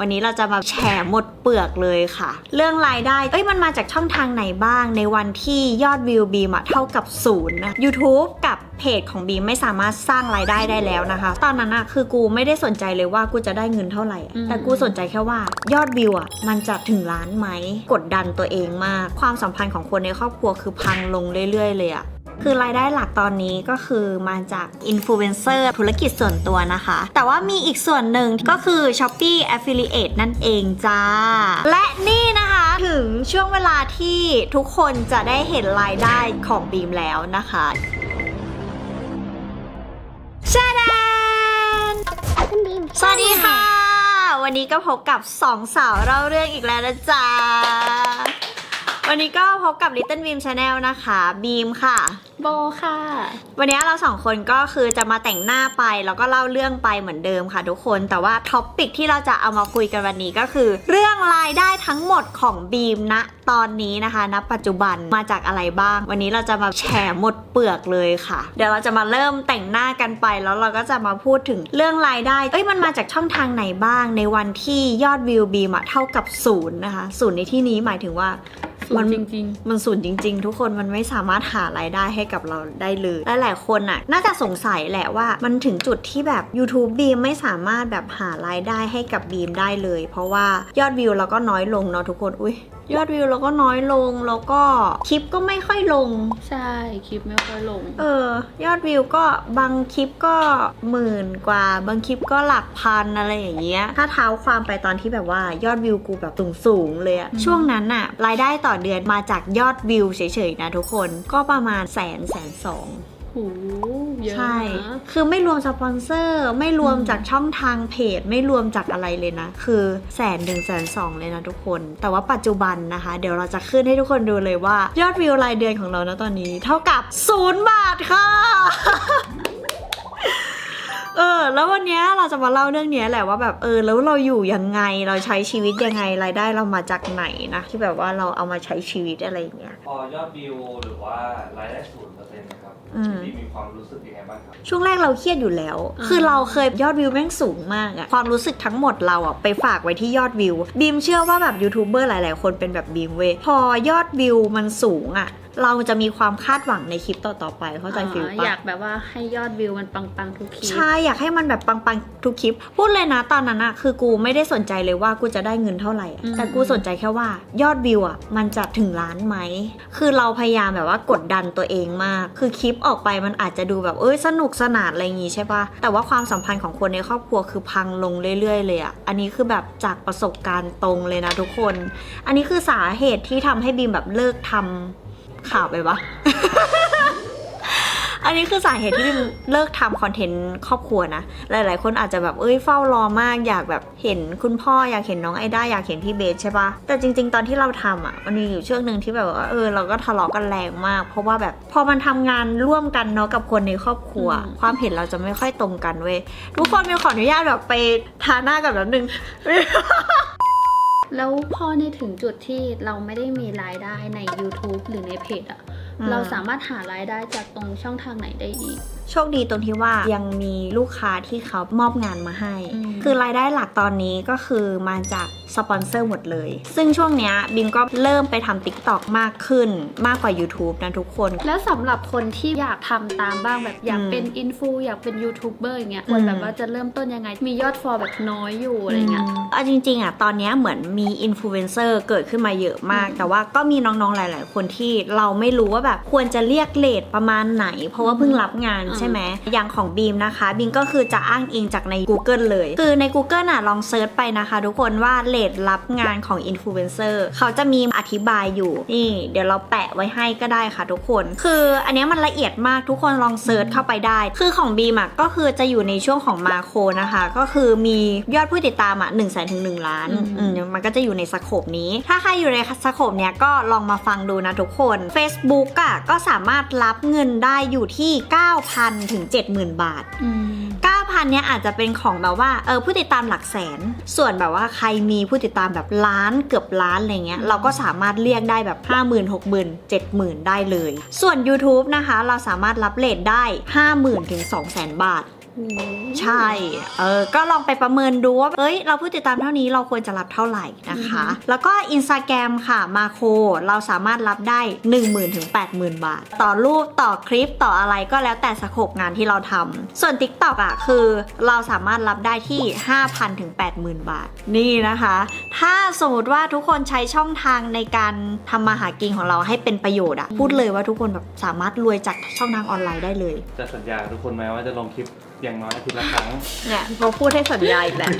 วันนี้เราจะมาแฉหมดเปลือกเลยค่ะ เรื่องรายได้ เอ้ยมันมาจากช่องทางไหนบ้าง ในวันที่ยอดวิวบีมอะเท่ากับศูนย์นะ YouTube กับเพจของบีมไม่สามารถสร้างรายได้ได้แล้วนะคะ ตอนนั้นอะคือกูไม่ได้สนใจเลยว่ากูจะได้เงินเท่าไหร่อะอืมแต่กูสนใจแค่ว่ายอดวิวอะมันจะถึงล้านไหม กดดันตัวเองมาก ความสัมพันธ์ของคนในครอบครัวคือพังลงเรื่อยๆเลยอะ คือรายได้หลักตอนนี้ก็คือมาจากอินฟลูเอนเซอร์ธุรกิจส่วนตัวนะคะ แต่ว่ามีอีกส่วนหนึ่งก็คือ Shopee Affiliate นั่นเองจ้า และนี่นะคะถึงช่วงเวลาที่ทุกคนจะได้เห็นรายได้ของบีมแล้วนะคะชาดานสวัสดีค่ะ วันนี้ก็พบกับสองสาวเล่าเรื่องอีกแล้วนะจ๊ะ วันนี้ก็พบกับ Little Beam Channel นะคะ บีมค่ะ โบค่ะ วันนี้เราสองคนก็คือจะมาแต่งหน้าไป แล้วก็เล่าเรื่องไปเหมือนเดิมค่ะทุกคน แต่ว่าท็อปปิกที่เราจะเอามาคุยกันวันนี้ก็คือ เรื่องรายได้ทั้งหมดของบีมณตอนนี้นะคะณปัจจุบันมาจากอะไรบ้าง วันนี้เราจะมาแฉหมดเปลือกเลยค่ะ เดี๋ยวเราจะมาเริ่มแต่งหน้ากันไป แล้วเราก็จะมาพูดถึงเรื่องรายได้ เอ้ยมันมาจากช่องทางไหนบ้าง ในวันที่ยอดวิวบีมอะเท่ากับศูนย์นะคะศูนย์ในที่นี้หมายถึงว่า ศูนย์จริงมันศูนย์จริง ๆ ทุกคนมันไม่สามารถหารายได้ให้กับเราได้เลยและหลายคนน่ะ น่าจะสงสัยแหละว่ามันถึงจุดที่แบบ YouTube บีมไม่สามารถแบบหารายได้ให้กับบีมได้เลย เพราะว่ายอดวิวเราก็น้อยลงเนาะทุกคนอุ้ยยอดวิวเราก็น้อยลงแล้วก็คลิปก็ไม่ค่อยลงๆใช่คลิปไม่ค่อยลง เออ ยอดวิวก็บางคลิปก็หมื่นกว่า บางคลิปก็หลักพันอะไรอย่างเงี้ย ถ้าเท้าความไปตอนที่แบบว่ายอดวิวกูแบบสูงๆเลยอะอืมช่วงนั้นอะรายได้ต่อเดือนมาจากยอดวิวเฉยๆนะทุกคนก็ประมาณแสนแสนสองโห เยอะใช่นะคือไม่รวมสปอนเซอร์ ไม่รวมอืมจากช่องทางเพจ ไม่รวมจากอะไรเลยนะ คือแสนหนึ่งแสนสองเลยนะทุกคน แต่ว่าปัจจุบันนะคะ เดี๋ยวเราจะขึ้นให้ทุกคนดูเลยว่า ยอดวิวรายเดือนของเรานะตอนนี้ เท่ากับศูนย์บาทค่ะ เออ แล้ววันเนี้ยเราจะมาเล่าเรื่องเนี้ยแหละว่าแบบเออ แล้วเราอยู่ยังไงเราใช้ชีวิตยังไงรายได้เรามาจากไหนนะ ที่แบบว่าเราเอามาใช้ชีวิตอะไรอย่างเงี้ยพอยอดวิวหรือว่ารายได้ศูนย์เปอร์เซ็นต์นะครับอืมพี่มีความรู้สึกยังไงบ้างครับช่วงแรกเราเครียดอยู่แล้วอืมคือเราเคยยอดวิวแม่งสูงมากอะความรู้สึกทั้งหมดเราอะไปฝากไว้ที่ยอดวิวบีมเชื่อว่าแบบยูทูบเบอร์หลาย ๆ คนเป็นแบบบีมเว้ยพอยอดวิวมันสูงอะ เราจะมีความคาดหวังในคลิปต่อๆไปเข้าใจฟิลอ๋อปะอยากแบบว่าให้ยอดวิวมันปังๆทุกคลิป ใช่ อยากให้มันแบบปังๆทุกคลิป พูดเลยนะตอนนั้นอะคือกูไม่ได้สนใจเลยว่ากูจะได้เงินเท่าไหร่อะอืมแต่กูสนใจแค่ว่ายอดวิวอะมันจะถึงล้านไหม คือเราพยายามแบบว่ากดดันตัวเองมาก คือคลิปออกไปมันอาจจะดูแบบเอ้ยสนุกสนานอะไรอย่างงี้ใช่ปะแต่ว่าความสัมพันธ์ของคนในครอบครัวคือพังลงเรื่อย ๆ เลยอะอันนี้คือแบบจากประสบการณ์ตรงเลยนะทุกคน อันนี้คือสาเหตุที่ทำให้บีมแบบเลิกทำ ข่าวไปปะ อันนี้คือสาเหตุที่บิมเลิกทำคอนเทนต์ครอบครัวนะ หลาย ๆ คนอาจจะแบบ เอ้ย เฝ้ารอมาก อยากแบบเห็นคุณพ่อ อยากเห็นน้องไอด้า อยากเห็นพี่เบสใช่ปะแต่จริง ๆ ตอนที่เราทำอะ มันมีอยู่ช่วงหนึ่งที่แบบว่า เออ เราก็ทะเลาะกันแรงมาก เพราะว่าแบบ พอมันทำงานร่วมกันเนาะกับคนในครอบครัวอืมความเห็นเราจะไม่ค่อยตรงกันเว้ย ทุกคนมีขออนุญาตแบบไปทาหน้ากับแป๊บนึง แล้วพอในถึงจุดที่เราไม่ได้มีรายได้ใน YouTube หรือในเพจอะ เราสามารถหารายได้จากตรงช่องทางไหนได้อีก โชคดีตรงที่ว่ายังมีลูกค้าที่เขามอบงานมาให้อืมคือรายได้หลักตอนนี้ก็คือมาจากสปอนเซอร์หมดเลย ซึ่งช่วงเนี้ยบิมก็เริ่มไปทำ TikTok มากขึ้นมากกว่า YouTube นะทุกคน แล้วสำหรับคนที่อยากทำตามบ้างแบบอยากอืมเป็นอินฟูอยากเป็นยูทูบเบอร์อย่างเงี้ยอืมควรแบบว่าจะเริ่มต้นยังไง มียอดฟอลแบบน้อยอยู่อะไรเงี้ยมเอาจริงๆอะตอนเนี้ยเหมือนมีอินฟลูเอนเซอร์เกิดขึ้นมาเยอะมากอืมแต่ว่าก็มีน้องๆหลาย ๆ คนที่เราไม่รู้ว่าแบบควรจะเรียกเลทประมาณไหน เพราะว่าเพิ่งรับงานอืมใช่ไหมอย่างของบีมนะคะบีมก็คือจะอ้างอิงจากใน Google เลย คือใน Google น่ะลองเซิร์ชไปนะคะ ทุกคนว่าเลทรับงานของอินฟลูเอนเซอร์เขาจะมีอธิบายอยู่นี่ เดี๋ยวเราแปะไว้ให้ก็ได้ค่ะทุกคน คืออันเนี้ยมันละเอียดมากทุกคนลองเซิร์ชเข้าไปได้ คือของบีมอะก็คือจะอยู่ในช่วงของมาโคนะคะ ก็คือมียอดผู้ติดตามอะหนึ่งแสนถึงหนึ่งล้านอืมอืมมันก็จะอยู่ในสโคปนี้ ถ้าใครอยู่ในสโคปเนี้ยก็ลองมาฟังดูนะทุกคน Facebook อะก็สามารถรับเงินได้อยู่ที่ 9,000 ถึง 70,000 บาทอืม9,000 เนี่ยอาจจะเป็นของแบบว่าเออผู้ติดตามหลักแสน ส่วนแบบว่าใครมีผู้ติดตามแบบล้านเกือบล้านอะไรเงี้ยเราก็สามารถเรียกได้แบบ 5 0 0 0 0 6 0 0 0 7 0,000 ได้เลย ส่วน YouTube นะคะ เราสามารถรับเลทได้ 50,000 ถึง 200,000 บาท ใช่ เออ ก็ลองไปประเมินดูว่า เอ้ย เราผู้ติดตามเท่านี้เราควรจะรับเท่าไหร่นะคะ แล้วก็ Instagram ค่ะ มาโค เราสามารถรับได้ 10,000ถึง80,000 บาท ต่อรูป ต่อคลิป ต่ออะไรก็แล้วแต่สโคปงานที่เราทำ ส่วน TikTok อะ คือเราสามารถรับได้ที่ 5,000ถึง80,000 บาท นี่นะคะ ถ้าสมมติว่าทุกคนใช้ช่องทางในการทำมาหากินของเราให้เป็นประโยชน์อะพูดเลยว่าทุกคนแบบสามารถรวยจากช่องทางออนไลน์ได้เลย จะสัญญากับทุกคนไหมว่าจะลงคลิป อย่างน้อยอาทิตย์ละครั้ง เนี่ยพอพูดให้สัญญาอีกแหละ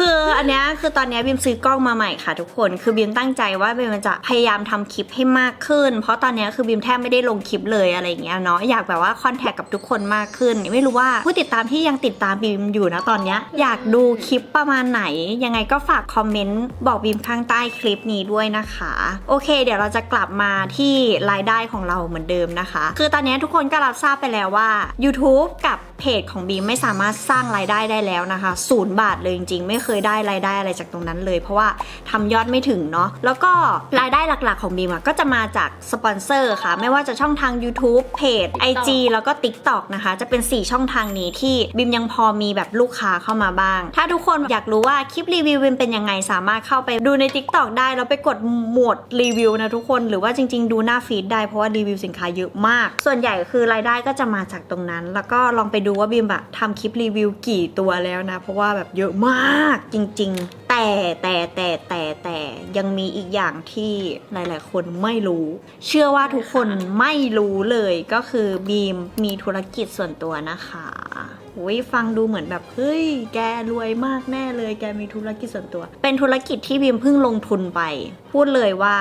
คืออันเนี้ยคือตอนเนี้ยบิมซื้อกล้องมาใหม่ค่ะทุกคน คือบิมตั้งใจว่าบิมจะพยายามทำคลิปให้มากขึ้น เพราะตอนเนี้ยคือบิมแทบไม่ได้ลงคลิปเลยอะไรอย่างเงี้ยเนาะ อยากแบบว่าคอนแทคกับทุกคนมากขึ้น ไม่รู้ว่าผู้ติดตามที่ยังติดตามบิมอยู่นะตอนเนี้ย อยากดูคลิปประมาณไหน ยังไงก็ฝากคอมเมนต์บอกบิมข้างใต้คลิปนี้ด้วยนะคะ โอเค เดี๋ยวเราจะกลับมาที่รายได้ของเราเหมือนเดิมนะคะ คือตอนเนี้ยทุกคนก็รับทราบไปแล้วว่า YouTube กับเพจของบีมไม่สามารถสร้างรายได้ได้แล้วนะคะศูนย์บาทเลยจริงๆไม่เคยได้รายได้อะไรจากตรงนั้นเลย เพราะว่าทำยอดไม่ถึงเนาะแล้วก็รายได้หลักๆของบีมอะก็จะมาจากสปอนเซอร์ค่ะ ไม่ว่าจะช่องทาง YouTube เพจ IG แล้วก็ TikTok นะคะ จะเป็น 4 ช่องทางนี้ที่บิมยังพอมีแบบลูกค้าเข้ามาบ้าง ถ้าทุกคนอยากรู้ว่าคลิปรีวิวบิมเป็นยังไงสามารถเข้าไปดูใน TikTok ได้ แล้วไปกดโหมดรีวิวนะทุกคน หรือว่าจริง ๆ ดูหน้าฟีดได้เพราะว่ารีวิวสินค้าเยอะมาก ส่วนใหญ่คือรายได้ก็จะมาจากตรงนั้น แล้วก็ลองไปดูว่าบิมแบบทำคลิปรีวิวกี่ตัวแล้วนะ เพราะว่าแบบเยอะมากจริง ๆ แต่แต่แต่แต่แต่ยังมีอีกอย่างที่หลาย ๆ คนไม่รู้ เชื่อว่าทุกคนไม่รู้เลยก็คือบีมมีธุรกิจส่วนตัวนะคะอุ้ยฟังดูเหมือนแบบเฮ้ยแกรวยมากแน่เลย แกมีธุรกิจส่วนตัว เป็นธุรกิจที่บีมเพิ่งลงทุนไปพูดเลยว่า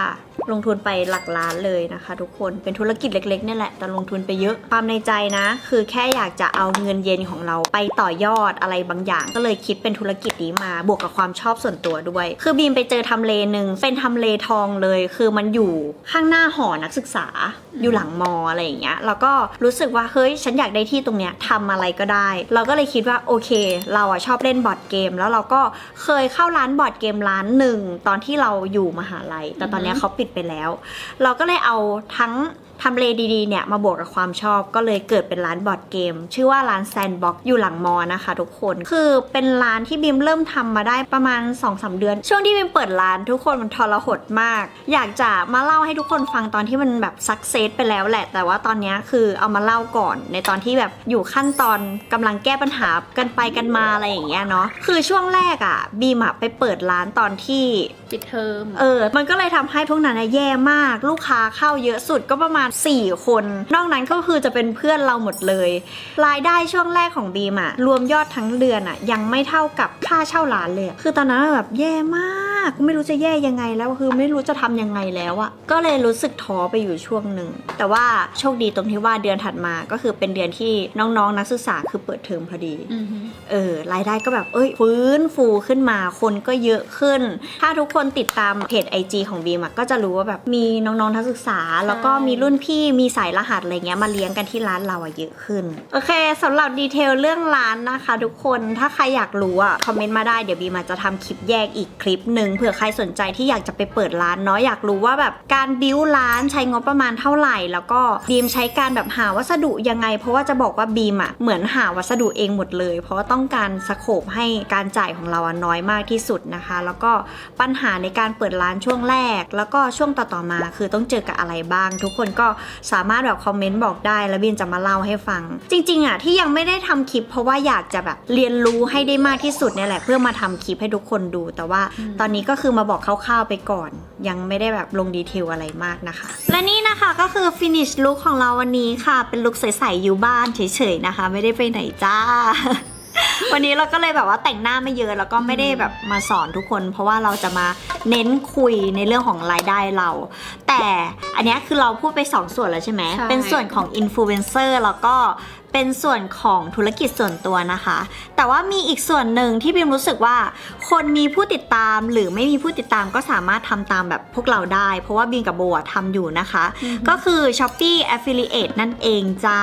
ลงทุนไปหลักล้านเลยนะคะ ทุกคนเป็นธุรกิจเล็กๆเนี่ยแหละแต่ลงทุนไปเยอะความในใจนะ คือแค่อยากจะเอาเงินเย็นของเราไปต่อยอดอะไรบางอย่าง ก็เลยคิดเป็นธุรกิจนี้มาบวกกับความชอบส่วนตัวด้วย คือบีมไปเจอทำเลหนึ่งเป็นทำเลทองเลย คือมันอยู่ข้างหน้าหอนักศึกษาอยู่หลังมออะไรอย่างเงี้ยแล้วก็รู้สึกว่าเฮ้ยฉันอยากได้ที่ตรงเนี้ยทำอะไรก็ได้ เราก็เลยคิดว่าโอเค เราอะชอบเล่นบอร์ดเกม แล้วเราก็เคยเข้าร้านบอร์ดเกมร้านหนึ่งตอนที่เราอยู่มหาลัย แต่ตอนเนี้ยเขาปิดไปแล้ว เราก็เลยเอาทั้งทำเลดีๆเนี่ยมาบวกกับความชอบก็เลยเกิดเป็นร้านบอร์ดเกม ชื่อว่าร้านแซนบ็อกอยู่หลังมอนะคะทุกคนคือเป็นร้านที่บิมเริ่มทำมาได้ประมาณ2อสเดือน ช่วงที่บิมเปิดร้านทุกคนมันทรหดมาก อยากจะมาเล่าให้ทุกคนฟังตอนที่มันแบบสักเซสไปแล้วแหละ แต่ว่าตอนเนี้ยคือเอามาเล่าก่อน ในตอนที่แบบอยู่ขั้นตอนกำลังแก้ปัญหากันไปกันมาอะไรอย่างเงี้ยเนาะคือช่วงแรกอะ่ะบีมอะไปเปิดร้านตอนที่ ปิดเทอมเออ มันก็เลยทำให้พวกนั้นนะแย่มาก ลูกค้าเข้าเยอะสุดก็ประมาณ 4 คน นอกนั้นก็คือจะเป็นเพื่อนเราหมดเลย รายได้ช่วงแรกของบีมอะรวมยอดทั้งเดือนอะยังไม่เท่ากับค่าเช่าร้านเลยอะคือตอนนั้นแบบแย่มาก ไม่รู้จะแย่ยังไงแล้วคือไม่รู้จะทำยังไงแล้วอะก็เลยรู้สึกท้อไปอยู่ช่วงหนึ่ง แต่ว่าโชคดีตรงที่ว่าเดือนถัดมาก็คือเป็นเดือนที่น้องๆนักศึกษาคือเปิดเทอมพอดีอือฮึเออรายได้ก็แบบเอ้ยฟื้นฟูขึ้นมาคนก็เยอะขึ้น ถ้าทุกคนติดตามเพจ IG ของบีมอะก็จะรู้ว่าแบบมีน้องๆนักศึกษา แล้วก็มีรุ่นพี่มีสายรหัสอะไรเงี้ยมาเลี้ยงกันที่ร้านเราอะเยอะขึ้น โอเคสำหรับดีเทลเรื่องร้านนะคะ ทุกคนถ้าใครอยากรู้อะคอมเมนต์มาได้เดี๋ยวบีมอาจจะทำคลิปแยกอีกคลิปหนึ่งเผื่อใครสนใจที่อยากจะไปเปิดร้านเนาะอยากรู้ว่าแบบการบิวร้านใช้งบประมาณเท่าไหร่ แล้วก็บีมใช้การแบบหาวัสดุยังไง เพราะว่าจะบอกว่าบีมอะเหมือนหาวัสดุเองหมดเลย เพราะว่าต้องการสโคปให้การจ่ายของเราอะน้อยมากที่สุดนะคะ แล้วก็ปัญหาในการเปิดร้านช่วงแรก แล้วก็ช่วงต่อๆมา คือต้องเจอกับอะไรบ้าง ทุกคนก็สามารถแบบคอมเมนต์บอกได้ แล้วบีมจะมาเล่าให้ฟัง จริง ๆอะที่ยังไม่ได้ทำคลิป เพราะว่าอยากจะแบบเรียนรู้ให้ได้มากที่สุดเนี่ยแหละเพื่อมาทำคลิปให้ทุกคนดู แต่ว่าตอนนี้ก็คือมาบอกคร่าวๆไปก่อน ยังไม่ได้แบบลงดีเทลอะไรมากนะคะ และนี่นะคะก็คือ finish look ของเราวันนี้ค่ะ เป็นลุคใสๆอยู่บ้านเฉยๆนะคะ ไม่ได้ไปไหนจ้า วันนี้เราก็เลยแบบว่าแต่งหน้าไม่เยอะแล้วก็ไม่ได้แบบมาสอนทุกคน เพราะว่าเราจะมาเน้นคุยในเรื่องของรายได้เรา แต่อันเนี้ยคือเราพูดไปสองส่วนแล้วใช่ไหม ใช่ เป็นส่วนของอินฟลูเอนเซอร์แล้วก็ เป็นส่วนของธุรกิจส่วนตัวนะคะ แต่ว่ามีอีกส่วนหนึ่งที่บิมรู้สึกว่า คนมีผู้ติดตามหรือไม่มีผู้ติดตามก็สามารถทำตามแบบพวกเราได้ เพราะว่าบิมกับโบอะทำอยู่นะคะ ก็คือ Shopee Affiliate นั่นเองจ้า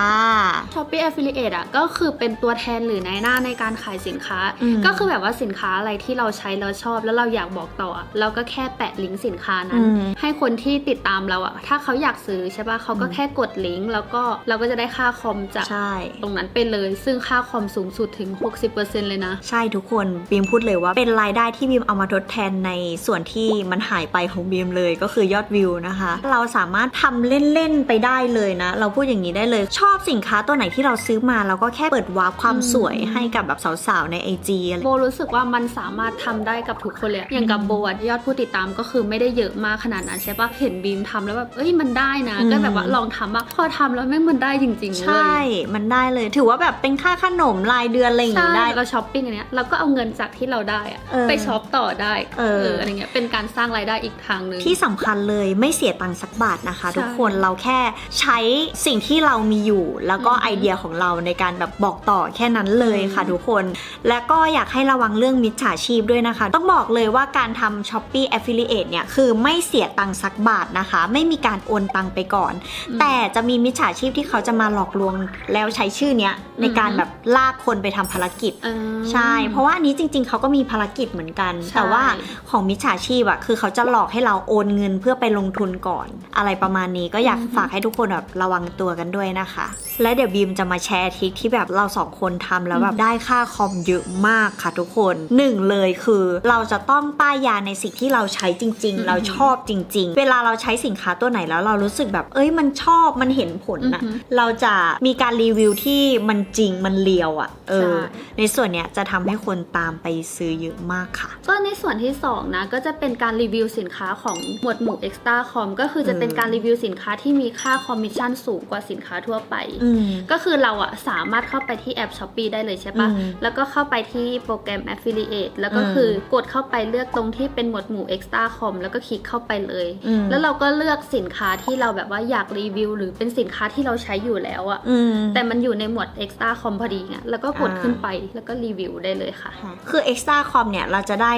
ช้อปปี้ Affiliate อะก็คือเป็นตัวแทนหรือนายหน้าในการขายสินค้า อืมก็คือแบบว่าสินค้าอะไรที่เราใช้แล้วชอบ แล้วเราอยากบอกต่ออะเราก็แค่แปะลิงก์สินค้านั้น อืม ให้คนที่ติดตามเราอะถ้าเขาอยากซื้อใช่ปะเขาก็อืมแค่กดลิงก์แล้วก็เราก็จะได้ค่าคอมจาก ใช่ตรงนั้นไปเลย ซึ่งค่าคอมสูงสุดถึง 60%เลยนะ ใช่ทุกคนบีมพูดเลยว่าเป็นรายได้ที่บีมเอามาทดแทนในส่วนที่มันหายไปของบีมเลยก็คือยอดวิวนะคะ เราสามารถทำเล่น ๆ ไปได้เลยนะ เราพูดอย่างนี้ได้เลยชอบสินค้าตัวไหนที่เราซื้อมาเราก็แค่เปิดวาร์ปความอืมสวยให้กับแบบสาวๆ ใน IG อะไรโบรู้สึกว่ามันสามารถทำได้กับทุกคนเลยอะอย่างกับโบอะยอดผู้ติดตามก็คือไม่ได้เยอะมากขนาดนั้นใช่ปะเห็นบีมทำแล้วแบบเอ้ยมันได้นะอืมก็แบบว่าลองทำอะพอทำแล้วแม่งมันได้จริงๆใช่เลยมันได้เลย ถือว่าแบบเป็นค่าขนมรายเดือนอะไรอย่างใช่งี้ได้เราช้อปปิ้งอันเนี้ยเราก็เอาเงินจากที่เราได้อะเออไปช็อปต่อได้เอออะไรเงี้ยเป็นการสร้างรายได้อีกทางหนึ่งที่สำคัญเลยไม่เสียตังค์สักบาทนะคะใช่ทุกคนเราแค่ใช้สิ่งที่เรามีอยู่ แล้วก็อือฮึไอเดียของเราในการแบบบอกต่อแค่นั้นเลยค่ะอืมทุกคน และก็อยากให้ระวังเรื่องมิจฉาชีพด้วยนะคะ ต้องบอกเลยว่าการทำ s h o p e e Affiliate เนี่ยคือไม่เสียตังค์สักบาทนะคะ ไม่มีการโอนตังค์ไปก่อน แต่จะมีมิจฉาชีพที่เขาจะมาหลอกลวงแล้วใช้ชื่อเนี้ยในการแบบลากคนไปทำภารกิจเออใช่ เพราะว่าอันนี้จริง ๆเขาก็มีภารกิจเหมือนกันใช่แต่ว่าของมิจฉาชีพอะคือเขาจะหลอกให้เราโอนเงินเพื่อไปลงทุนก่อน อะไรประมาณนี้ก็อยากฝากให้ทุกคนแบบระวังตัวกันด้วยนะคะ และเดี๋ยวบีมจะมาแชร์ทริคที่แบบเราสองคนทำแล้วแบบได้ค่าคอมเยอะมากค่ะทุกคนหนึ่งเลยคือเราจะต้องป้ายยาในสิ่งที่เราใช้จริง ๆ เราชอบจริง ๆ เวลาเราใช้สินค้าตัวไหนแล้วเรารู้สึกแบบเอ้ยมันชอบมันเห็นผลอะอือหือเราจะมีการรีวิวที่มันจริงมันเลียวอะเออใช่ในส่วนเนี้ยจะทำให้คนตามไปซื้อเยอะมากค่ะ ก็ในส่วนที่2นะก็จะเป็นการรีวิวสินค้าของหมวดหมู่ Extra Com ก็คือจะเป็นการรีวิวสินค้าที่มีค่าคอมมิชชั่นสูงกว่าสินค้าทั่วไปอืมก็คือเราอะสามารถเข้าไปที่แอป s h o p e e ได้เลยใช่ปะอืมแล้วก็เข้าไปที่โปรแกรม Affiliate แล้วก็อืมคือกดเข้าไปเลือกตรงที่เป็นหมวดหมู่ Extra Com แล้วก็คลิกเข้าไปเลยอืมแล้วเราก็เลือกสินค้าที่เราแบบว่าอยากรีวิว หรือเป็นสินค้าที่เราใช้อยู่แล้วอะอืมแต่มันอยู่ในหมวด Extra Com พอดีไงแล้วก็กดอ่าขึ้นไปแล้วก็รีวิวได้เลยค่ะ คือ extra com เนี่ยเราจะได้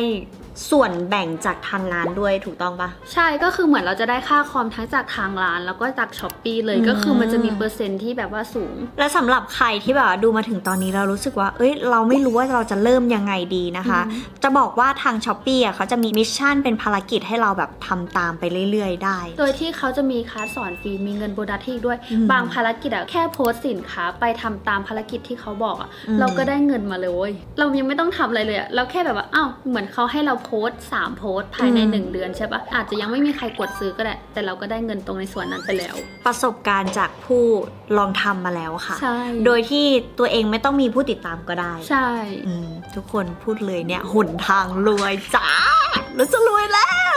ส่วนแบ่งจากทางร้านด้วยถูกต้องปะ ใช่ก็คือเหมือนเราจะได้ค่าคอมทั้งจากทางร้าน แล้วก็จากช้อปปีเลยอืม ก็คือมันจะมีเปอร์เซ็นต์ที่แบบว่าสูง และสำหรับใครที่แบบว่าดูมาถึงตอนนี้เรารู้สึกว่า เอ้ย เราไม่รู้ว่าเราจะเริ่มยังไงดีนะคะ อืม จะบอกว่าทาง s h อ p e e อะเขาจะมีมิชชั่นเป็นภารกิจให้เราแบบทำตามไปเรื่อยๆ ได้ โดยที่เขาจะมีคลาสสอนฟรีมีเงินโบนัสให้อีกด้วย อืมบางภารกิจอะแค่โพสต์สินค้าไปทำตามภารกิจที่เขาบอกอะอืม เราก็ได้เงินมาเลยเว้ยเรายังไม่ต้องทำอะไรเลยอะเราแค่แบบว่าอ้าวเหมือนเขาให้เราโพสต์สามโพสต์ภายในหนึ่งเดือนใช่ปะอาจจะยังไม่มีใครกดซื้อก็ได้ แต่เราก็ได้เงินตรงในส่วนนั้นไปแล้ว ประสบการณ์จากผู้ลองทำมาแล้วค่ะ ใช่ โดยที่ตัวเองไม่ต้องมีผู้ติดตามก็ได้ ใช่อืมทุกคนพูดเลยเนี่ยหนทางรวยจ้าเราจะรวยแล้ว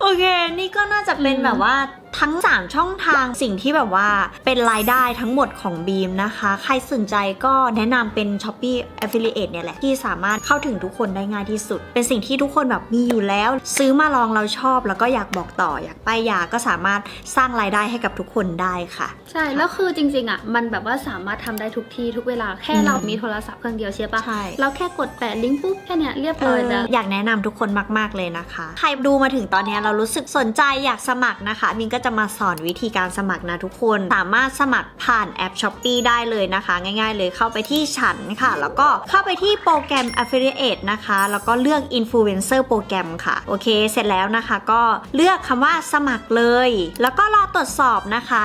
โอเค นี่ก็น่าจะเป็นอืมแบบว่า ทั้ง 3 ช่องทางสิ่งที่แบบว่าเป็นรายได้ทั้งหมดของบีมนะคะ ใครสนใจก็แนะนำเป็น s h o p e e Affiliate เนี่ยแหละ ที่สามารถเข้าถึงทุกคนได้ง่ายที่สุด เป็นสิ่งที่ทุกคนแบบมีอยู่แล้ว ซื้อมาลองเราชอบแล้วก็อยากบอกต่ออยากป้ายยาก็สามารถสร้างรายได้ให้กับทุกคนได้ค่ะ ใช่ แล้วคือจริงๆอะมันแบบว่าสามารถทำได้ทุกที่ทุกเวลาแค่อืมเรามีโทรศัพท์เครื่องเดียวใช่ปะใช่เราแค่กดแปะลิงก์ปุ๊บแค่เนี้ยเรียบเอร้อยอแล้วอยากแนะนำทุกคนมาก ๆเลยนะคะ ใครดูมาถึงตอนนี้เรารู้สึกสนใจอยากสมัครนะคะมินก็จะมาสอนวิธีการสมัครนะทุกคน สามารถสมัครผ่านแอป s h o p e e ได้เลยนะคะ ง่าย ๆ เลยเข้าไปที่ฉันค่ะ แล้วก็เข้าไปที่โปรแกรม Affiliate นะคะ แล้วก็เลือก Influencer โปรแกรมค่ะ โอเคเสร็จแล้วนะคะ ก็เลือกคำว่าสมัครเลย แล้วก็รอตรวจสอบนะคะ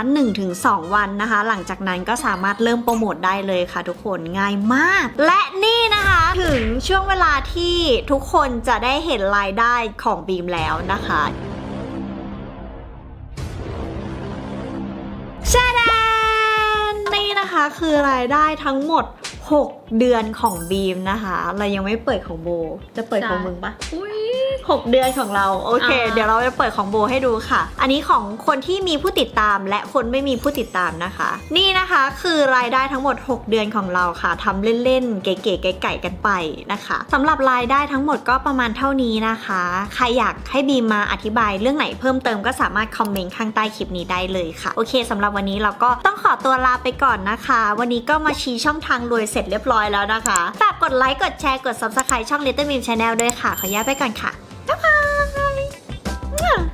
1-2 วันนะคะ หลังจากนั้นก็สามารถเริ่มโปรโมทได้เลยค่ะ ทุกคนง่ายมาก และนี่นะคะถึงช่วงเวลาที่ทุกคนจะได้เห็นรายได้ของบีมแล้วนะคะ นี่นะคะคือรายได้ทั้งหมด 6 เดือนของบีมนะคะ เรายังไม่เปิดของโบ จะเปิดของใช่มึงปะอุ้ย 6 เดือนของเรา โอเค อ่า เดี๋ยวเราจะเปิดของโบให้ดูค่ะ อันนี้ของคนที่มีผู้ติดตามและคนไม่มีผู้ติดตามนะคะ นี่นะคะคือรายได้ทั้งหมด 6 เดือนของเราค่ะทำเล่นๆ เก๋ๆไก่ๆกันไปนะคะสำหรับรายได้ทั้งหมดก็ประมาณเท่านี้นะคะ ใครอยากให้บีมมาอธิบายเรื่องไหนเพิ่มเติมก็สามารถคอมเมนต์ข้างใต้คลิปนี้ได้เลยค่ะ โอเคสำหรับวันนี้เราก็ต้องขอตัวลาไปก่อนนะคะ วันนี้ก็มาชี้ช่องทางรวยเสร็จเรียบร้อยแล้วนะคะฝากกดไลค์กดแชร์กด subscribe ช่อง Little Mim Channel ด้วยค่ะ ขออนุญาตไปก่อนค่ะ 拜拜，咩